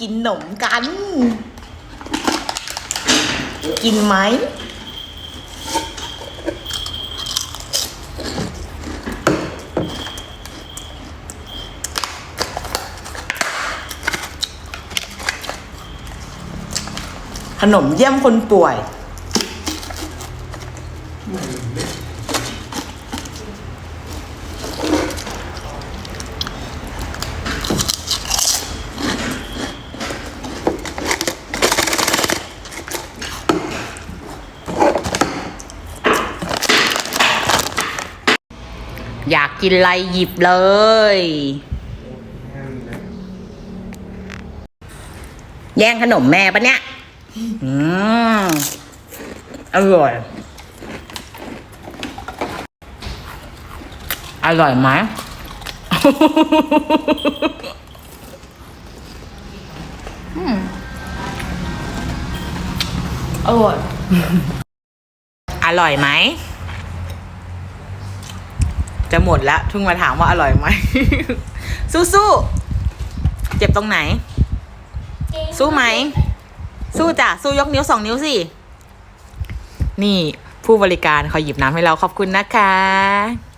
กินขนมกัน กินไหมขนมเยี่ยมคนป่วย อยากกินอะไรหยิบเลย แย่งขนมแม่ปะเนี่ย อืมอร่อย อร่อยไหม อืมอร่อย อร่อยไหม จะหมดแล้วเพิ่งมาถามว่าอร่อยไหม สู้ๆเจ็บตรงไหน สู้ไหม สู้จ้ะ สู้ยกนิ้วสองนิ้วสิ นี่ผู้บริการคอยหยิบน้ำให้เราขอบคุณนะคะ